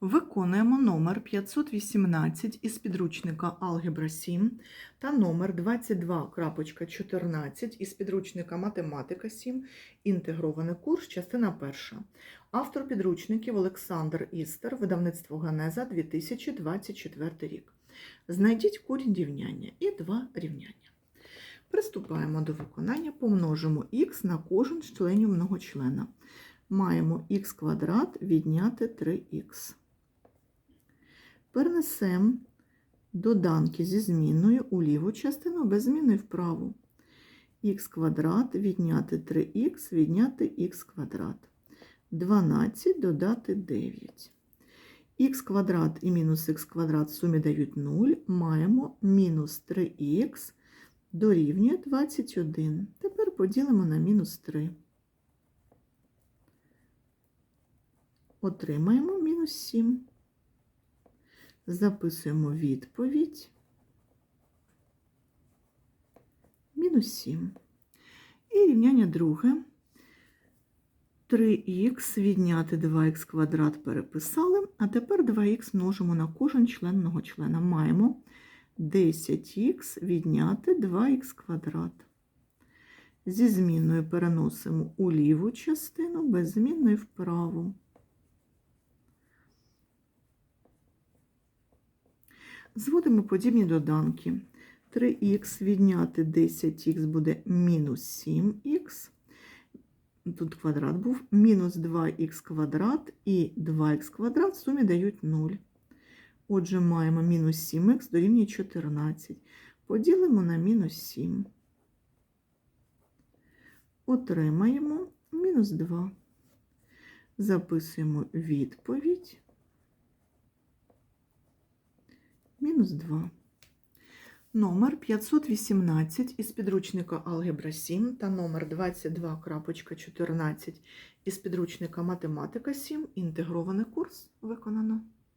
Виконуємо номер 518 із підручника Алгебра 7 та номер 22.14 із підручника Математика 7. Інтегрований курс, частина перша. Автор підручників Олександр Істер, видавництво Ганеза 2024 рік. Знайдіть корінь рівняння і два рівняння. Приступаємо до виконання, помножимо х на кожен з членів многочлена. Маємо х квадрат відняти 3х. Перенесемо доданки зі зміною у ліву частину без зміни в праву. х квадрат відняти 3х відняти х квадрат. 12 додати 9. х квадрат і мінус х квадрат в сумі дають 0. Маємо мінус 3х дорівнює 21. Тепер поділимо на мінус 3. Отримаємо мінус 7. Записуємо відповідь. Мінус 7. І рівняння друге. 3х відняти 2х квадрат переписали, а тепер 2х множимо на кожен член многочлена. Маємо 10х відняти 2х квадрат. Зі змінною переносимо у ліву частину, без змінної в праву. Зводимо подібні доданки. 3х відняти 10х буде мінус 7х. Тут квадрат був, мінус 2х квадрат і 2х квадрат в сумі дають 0. Отже, маємо мінус 7х дорівнює 14. Поділимо на мінус 7. Отримаємо мінус 2. Записуємо відповідь. Мінус 2. Номер 518 із підручника Алгебра 7 та номер 22.14 із підручника Математика 7. Інтегрований курс виконано.